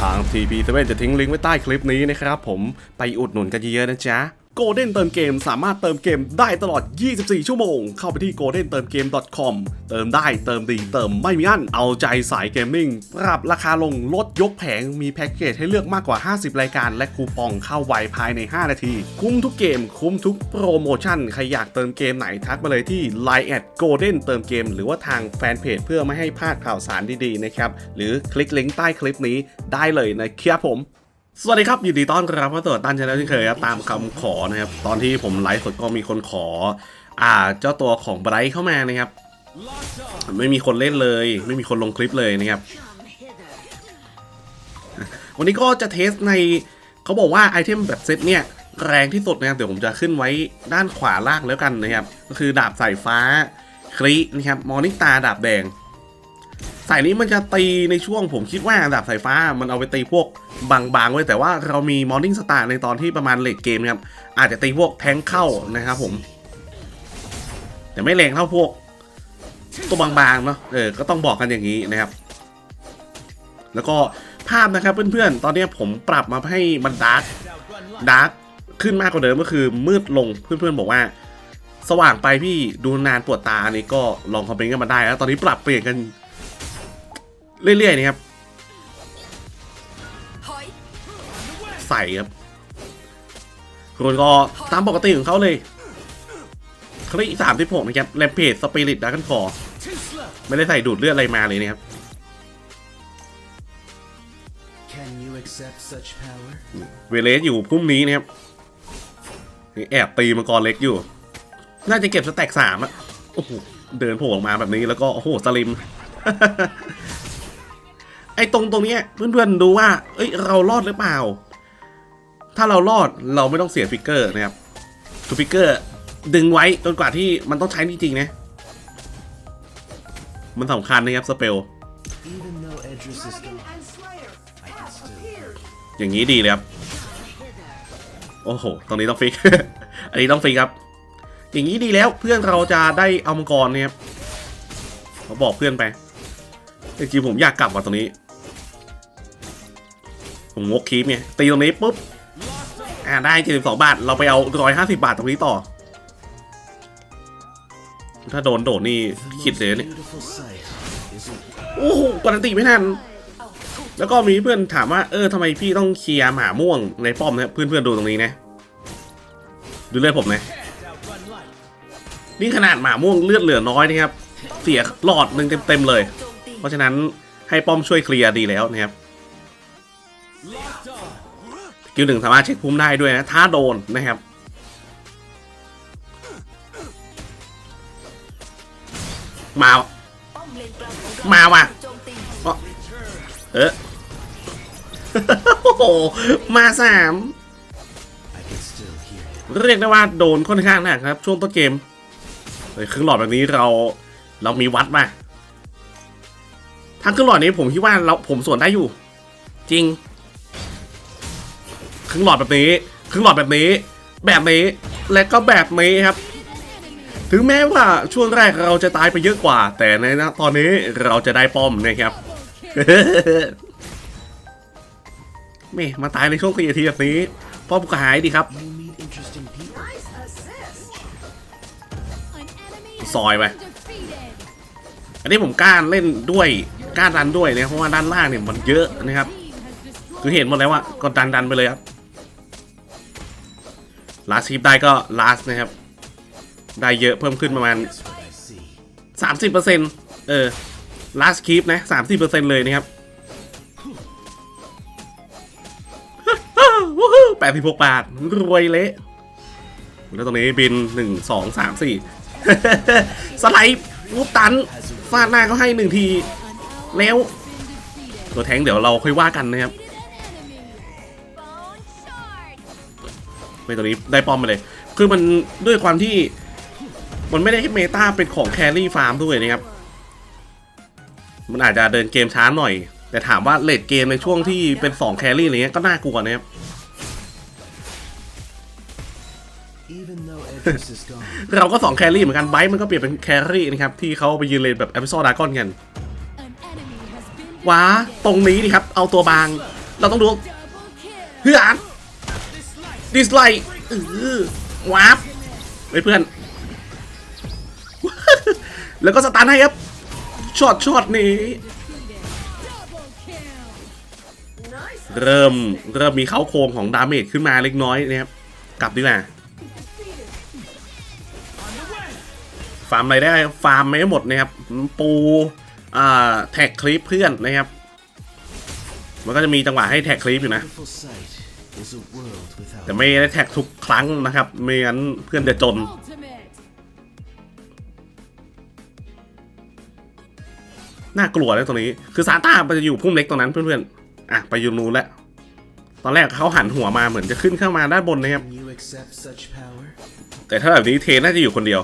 ทาง TP7 จะทิ้งลิงก์ไว้ใต้คลิปนี้นะครับผมไปอุดหนุนกันเยอะๆนะจ๊ะ โกลเด้นเติมเกมสามารถเติมเกมได้ตลอด 24 ชั่วโมง เข้าไปที่ goldentermgame.com เติมได้เติมดีเติมไม่มีอั้น เอาใจสายเกมมิ่ง ปรับราคาลงลดยกแผง มีแพ็กเกจให้เลือกมากกว่า 50 รายการ และคูปองเข้าไวภายใน 5 นาที คุ้มทุกเกม คุ้มทุกโปรโมชั่น ใครอยากเติมเกมไหนทักมาเลยที่ Line แอด Golden เติมเกม หรือว่าทางแฟนเพจเพื่อไม่ให้พลาดข่าวสารดีๆนะครับ หรือคลิกลิงก์ใต้คลิปนี้ได้เลยนะครับผม สวัสดีครับยินดีต้อนรับเข้าสู่ตันชาแนลที่เคยครับตามคำขอนะครับ ตอนที่ผมไลฟ์สดก็มีคนขอ อ่า เจ้าตัวของไบรท์เข้ามานะครับ ไม่มีคนเล่นเลย ไม่มีคนลงคลิปเลยนะครับ วันนี้ก็จะเทสในเขาบอกว่าไอเทมแบบเซตเนี่ย แรงที่สุดนะครับเดี๋ยวผมจะขึ้นไว้ด้านขวาล่างแล้วกันนะครับ ก็คือดาบสายฟ้าครีนะครับมอนิตาดาบแดง สายนี้มันจะตีในช่วงผมคิดว่าดาบสายฟ้ามันเอาไปตีพวกบางๆไว้แต่ว่าเรามีมอร์นิ่งสตาร์ในตอนที่ประมาณเลทเกมนะครับอาจจะตีพวกแทงเข้านะครับผม แต่ไม่แรงเท่าพวกตัวบางๆเนาะเออก็ต้องบอกกันอย่างนี้นะครับ แล้วก็ภาพนะครับเพื่อนๆ ตอนนี้ผมปรับมาให้มันดาร์กดาร์กขึ้นมากกว่าเดิมก็คือมืดลงเพื่อนๆบอกว่า สว่างไปพี่ดูนานปวดตาอันนี้ก็ลองคอมเมนต์กันมาได้แล้วตอนนี้ปรับเปลี่ยนกัน เรื่อยๆนะครับ ใส่ครับคุณก็ตามปกติของเขาเลยคลิสามสิบหกนะครับแรมเพจสปิริตดักกันคอไม่ได้ใส่ดูดเลือดอะไรมาเลยนะครับ Can you accept such power? เวเลสอยู่พรุ่งนี้นะครับแอบตีมังกรเล็กอยู่ น่าจะเก็บสแต็กสามอะโอ้โห เดินโผล่ออกมาแบบนี้แล้วก็ โอ้โห สลิม ไอ้ตรงตรงนี้เพื่อนๆดูว่า เอ้ยเรารอดหรือเปล่า ถ้าเรารอดเราไม่ต้องเสียฟิกเกอร์นะครับคือฟิกเกอร์ดึงไว้จนกว่าที่มันต้องใช้จริงๆนะมันสำคัญนะครับสเปลอย่างนี้ดีเลยครับ โอ้โห ตรงนี้ต้องฟิก อันนี้ต้องฟิกครับ อย่างนี้ดีแล้วเพื่อนเราจะได้เอามังกรเนี่ยครับเขาบอกเพื่อนไปจริงๆผมอยากกลับมาตรงนี้ ผมงกคีปเนี่ยตีตรงนี้ปุ๊บอ่าได้72บาท เราไปเอา150บาทตรงนี้ต่อ ถ้าโดนโดดนี่ขิดเลยเนี่ยโอ้โหกดอันติไม่ทันแล้วก็มีเพื่อนถามว่าเออทำไมพี่ต้องเคลียร์หมาม่วงในป้อมนะเพื่อนเพื่อนๆดูตรงนี้นะดูเลือดผมนะนี่ขนาดหมาม่วงเลือดเหลือน้อยนะครับ เสียหลอดหนึ่งเต็มๆเลย เพราะฉะนั้นให้ป้อมช่วยเคลียร์ดีแล้วนะครับ กิลหนึ่งสามารถเช็คพุ่มได้ด้วยนะ ถ้าโดนนะครับ มา มาว่ะเออโอ้โห มาสามเรียกได้ว่าโดนค่อนข้างหนักครับ ช่วงต้นเกมเฮ้ยครึ่งหลอดแบบนี้เราเรามีวัดมาทางครึ่งหลอดนี้ผมคิดว่าเราผมสวนได้อยู่ จริง รึ่งหลอดแบบนี้ ครึ่งหลอดแบบนี้ แบบนี้ และก็แบบนี้ครับ ถึงแม้ว่าช่วงแรกเราจะตายไปเยอะกว่า แต่ในนะตอนนี้เราจะได้ป้อมนะครับแม่มาตายในช่วงครีเอทีแบบนี้ ป้อมก็หายดีครับซอยไปอันนี้ผมกล้าเล่นด้วยกล้าดันด้วยนะเพราะว่าด้านล่างเนี่ยมันเยอะนะครับคือเห็นหมดแล้วว่าก็ดันดันไปเลยครับ ลาสคีปได้ก็ลาสนะครับ ได้เยอะเพิ่มขึ้นประมาณ 30%เออลาสคีปนะ 30%เลยนะครับวู้ฮู้86บาท รวยเละ แล้วตรงนี้บิน1 2 3 4สองสามสี่สไลด์วูบตันฟาดหน้าเขาให้หนึ่งที แล้ว ตัวแทงเดี๋ยวเราค่อยว่ากันนะครับ ไปตัวนี้ได้ป้อมไปเลย คือมันด้วยความที่มันไม่ได้เมตาเป็นของแครี่ฟาร์มด้วยนะครับ มันอาจจะเดินเกมช้าหน่อย แต่ถามว่าเลดเกมในช่วงที่เป็น2แครี่อะไรเงี้ยก็น่ากลัวนะครับ Even though Edris is gone, เราก็2แครี่เหมือนกันไบร์ทมันก็เปลี่ยนเป็นแครี่นะครับ ที่เขาไปยืนเลนแบบแอปเปิลซอดากอนกัน An enemy has been ว้า defeated. ตรงนี้ดิครับ เอาตัวบาง เราต้องดู Double kill. เพื่อน ดิสไลค์เออวาร์ปไปเพื่อน แล้วก็สตาร์ทให้ครับช็อตช็อตนี้ เริ่มเริ่มมีเข้าโครงของดาเมจขึ้นมาเล็กน้อยนะครับ กลับดีกว่าฟาร์มอะไรได้ฟาร์มไม่หมดนะครับ ปูอ่าแท็กคลิปเพื่อนนะครับ มันก็จะมีจังหวะให้แท็กคลิปอยู่นะ แต่ไม่ได้แท็กทุกครั้งนะครับ ไม่งั้นเพื่อนจะจน น่ากลัวเลยตรงนี้ คือซาต้ามันจะอยู่พุ่มเล็กตรงนั้นเพื่อนๆ อะ ไปอยูนูนแล้ว ตอนแรกเขาหันหัวมาเหมือนจะขึ้นข้ามาด้านบนนะครับ แต่ถ้าแบบนี้เทนน่าจะอยู่คนเดียว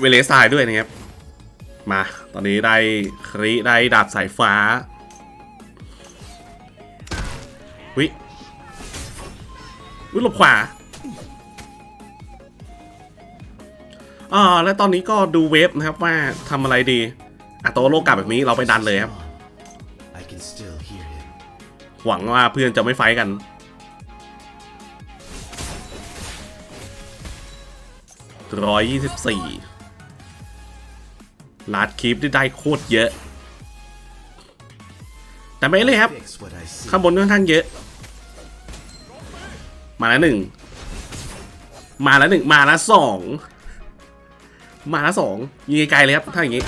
เวเลสไตด้วยนะครับ มา ตอนนี้ได้คริได้ดาบสายฟ้า วิหลบขวาอ่าแล้วตอนนี้ก็ดูเวฟนะครับว่าทำอะไรดีอะโตโลกลับแบบนี้เราไปดันเลยครับ I can still hear him. หวังว่าเพื่อนจะไม่ไฟท์กัน ร้อยยี่สิบสี่ลาดคลิปได้ได้โคตรเยอะ แต่ไม่เลยครับ Fix what I see. ข้างบนค่อนข้างเยอะ มาแล้วหนึ่ง มาแล้วหนึ่ง มาแล้วสอง มาแล้วสองยิงไกลๆเลยครับ ถ้าอย่างนี้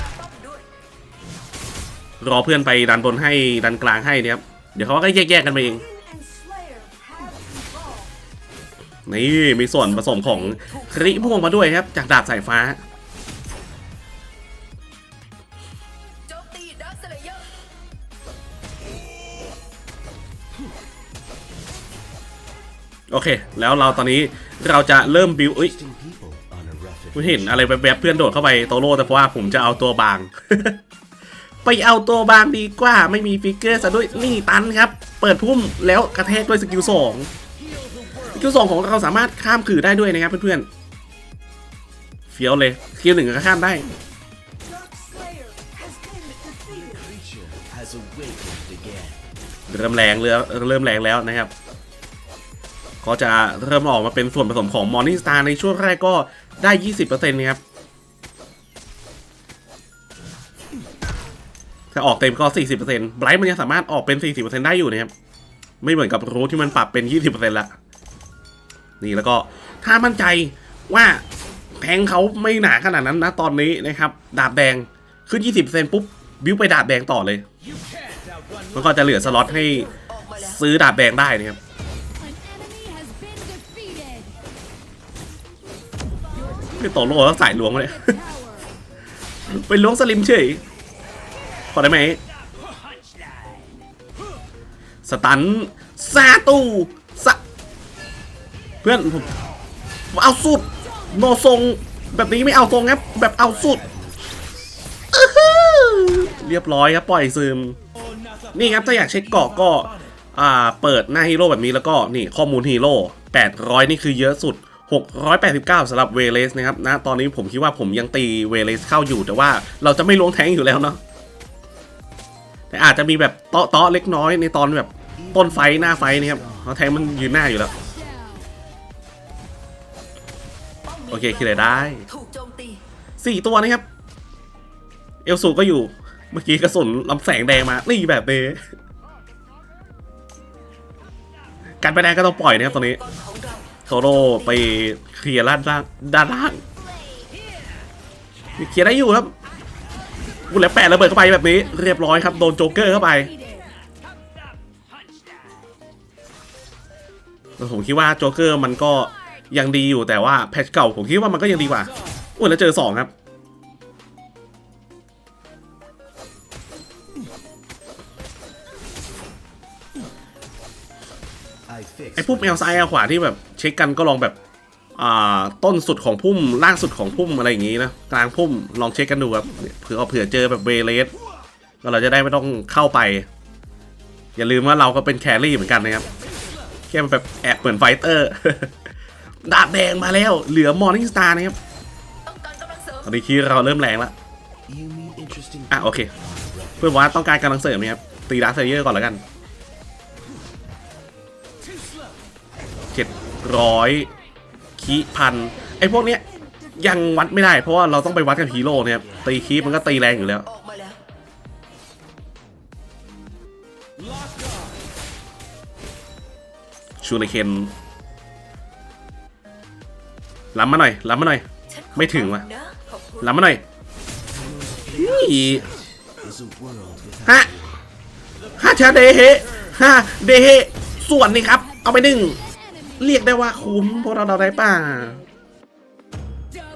รอเพื่อนไปดันบนให้ดันกลางให้เนี่ยครับ เดี๋ยวเขาก็แยกๆกันไปเอง นี่มีส่วนผสมของคริม่วงมาด้วยครับ จากดาบสายฟ้า อเค แล้วเราตอนนี้เราจะเริ่มบิวเอ้ยคุณเห็นอะไรแวบๆเพื่อนโดดเข้าไปโตโร่แต่เพราะว่าผมจะเอาตัวบาง ไปเอาตัวบางดีกว่าไม่มีฟิกเกอร์ซะด้วยนี่ตันครับ เปิดพุ่มแล้วกระแทกด้วยสกิลสองสกิลสองของเราสามารถข้ามขื่อได้ด้วยนะครับเพื่อนๆเฟี้ยวเลยสกิลหนึ่งก็ข้ามได้เริ่มแรงเรือเริ่มแรงแล้วนะครับ ก็จะเริ่มออกมาเป็นส่วนผสมของมอร์นิ่งสตาร์ในช่วงแรกก็ได้ 20%นะครับถ้าออกเต็มก็ 40%ไบรท์มันยังสามารถออกเป็น 40%ได้อยู่นะครับ ไม่เหมือนกับรูทที่มันปรับเป็น 20%ละ นี่แล้วก็ถ้ามั่นใจว่าแทงเขาไม่หนาขนาดนั้นนะตอนนี้นะครับ ดาบแดงขึ้น 20%ปุ๊บ บิ้วไปดาบแดงต่อเลย มันก็จะเหลือสล็อตให้ซื้อดาบแดงได้นะครับ ไม่โตโลแล้วสายล้วงเลยไปล้วงสลิมเฉยขอได้ไหมสตันซาตูสะเพื่อนผมเอาสุดโนทรงแบบนี้ไม่เอาทรงครับแบบเอาสุดเรียบร้อยครับปล่อยซึมนี่ครับถ้าอยากเช็คเกาะก็อ่าเปิดหน้าฮีโร่แบบนี้แล้วก็นี่ข้อมูลฮีโร่800 นี่คือเยอะสุด 689สำหรับเวเลสนะครับนะตอนนี้ผมคิดว่าผมยังตีเวเลสเข้าอยู่แต่ว่าเราจะไม่ล้วงแทงอยู่แล้วเนาะแต่อาจจะมีแบบเตาะเตาะเล็กน้อยในตอนแบบต้นไฟหน้าไฟนี่ครับเพราะแทงมันยืนหน้าอยู่แล้ว โอเคคิดเลยได้สี่ตัวนะครับ เอลสูก็อยู่ เมื่อกี้กระสุนลำแสงแดงมา นี่แบบนี้การไปแดงก็ต้องปล่อยนะครับตอนนี้ โซโล่ไปเคลียร์ด้านล่างด้านล่างเคลียร์ได้อยู่ครับกูแล้วแปะระเบิดเข้าไปแบบนี้เรียบร้อยครับโดนโจ๊กเกอร์เข้าไปผมคิดว่าโจ๊กเกอร์มันก็ยังดีอยู่แต่ว่าแพทช์เก่าผมคิดว่ามันก็ยังดีกว่าอุ้ยแล้วเจอสองครับ ไอ้พุ่มเอลซ้ายเอลขวาที่แบบเช็คกันก็ลองแบบอ่าต้นสุดของพุ่มล่างสุดของพุ่มอะไรอย่างงี้นะกลางพุ่มลองเช็คกันดูครับเผื่อเผื่อเจอแบบเวเลสก็เราจะได้ไม่ต้องเข้าไป อย่าลืมว่าเราก็เป็นแครี่เหมือนกันนะครับแค่แบบแอบเหมือนไฟเตอร์ดาบแดงมาแล้วเหลือมอร์นิ่งสตาร์นะครับต้องการกำลังเสริมตอนนี้คีย์เราเริ่มแรงแล้ว You meet interesting อะโอเค เพื่อนว่าต้องการกำลังเสริมนะครับตีดาร์คเซเยอร์ก่อนแล้วกัน ร้อยคีพันไอ้พวกเนี้ยยังวัดไม่ได้ เพราะว่าเราต้องไปวัดกับฮีโร่เนี่ยตีคีมันก็ตีแรงอยู่แล้วชูในเคนล้ำมาหน่อยล้ำมาหน่อย ไม่ถึงว่ะล้ำมาหน่อยฮะฮะชาเดเฮฮะเดเฮส่วนนี่ครับ เอาไปหนึ่ง เรียกได้ว่าคุ้มเพราะเราเราได้ป่า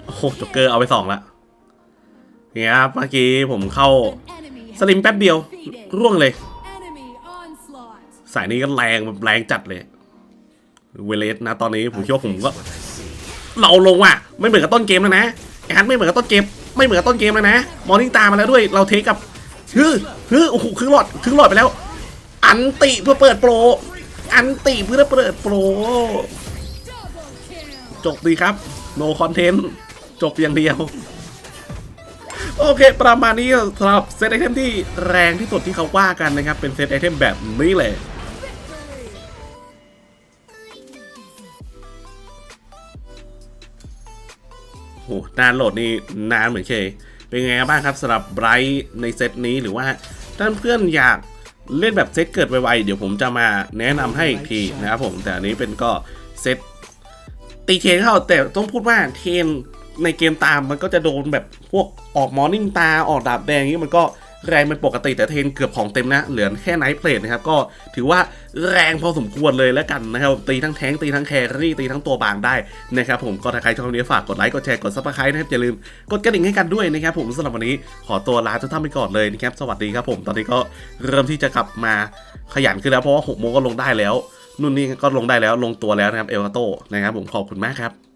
โอ้โหจ็กเกอร์เอาไปสองละเนี่ยครับเมื่อกี้ผมเข้าสลิมแป๊บเดียว ร่วงเลย สายนี้ก็แรงแบบแรงจัดเลย เวเลสนะ ตอนนี้ผมคิดว่าผมก็ เราลงว่ะ ไม่เหมือนกับต้นเกมแล้วนะแอนไม่เหมือนกับต้นเกม ไม่เหมือนกับต้นเกมแล้วนะ มอร์นิ่งตามมาแล้วด้วย เราเทคกับฮึฮึโอ้โหครึ่งหลอดครึ่งหลอดไปแล้ว อันติเพื่อเปิดโปร อันติเพื่อเปิดโปรจบดีครับ no content จบอย่างเดียว โอเค ประมาณนี้สำหรับเซตไอเทมที่แรงที่สุดที่เขาว่ากันนะครับ เป็นเซตไอเทมแบบนี้เลยโหนานโหลดนี่นานเหมือนเค เป็นไงบ้างครับสำหรับไบรท์ในเซตนี้หรือว่าท่านเพื่อนอยาก เล่นแบบเซตเกิดไวๆเดี๋ยวผมจะมาแนะนำให้อีกทีนะครับผมแต่อันนี้เป็นก็เซตตีเทนเข้าแต่ต้องพูดว่าเทนในเกมตามมันก็จะโดนแบบพวกออกมอร์นิ่งตาออกดาบแดงนี้มันก็ แรงเป็นปกติแต่เทนเกือบของเต็มนะ เหลือแค่ไนท์เพลทนะครับก็ถือว่าแรงพอสมควรเลยแล้วกันนะครับตีทั้งแทงตีทั้งแครี่ตีทั้งตัวบางได้นะครับผมก็ถ้าใครชอบนี้ฝากกดไลค์กดแชร์กดซับสไครต์นะครับอย่าลืมกดกระดิ่งให้กันด้วยนะครับผมสำหรับวันนี้ขอตัวลาทุกท่านไปก่อนเลยนะครับสวัสดีครับผมตอนนี้ก็เริ่มที่จะกลับมาขยันขึ้นแล้วเพราะว่าหกโมงก็ลงได้แล้วนู่นนี่ก็ลงได้แล้วลงตัวแล้วนะครับเอลกาโตนะครับผมขอบคุณมากครับ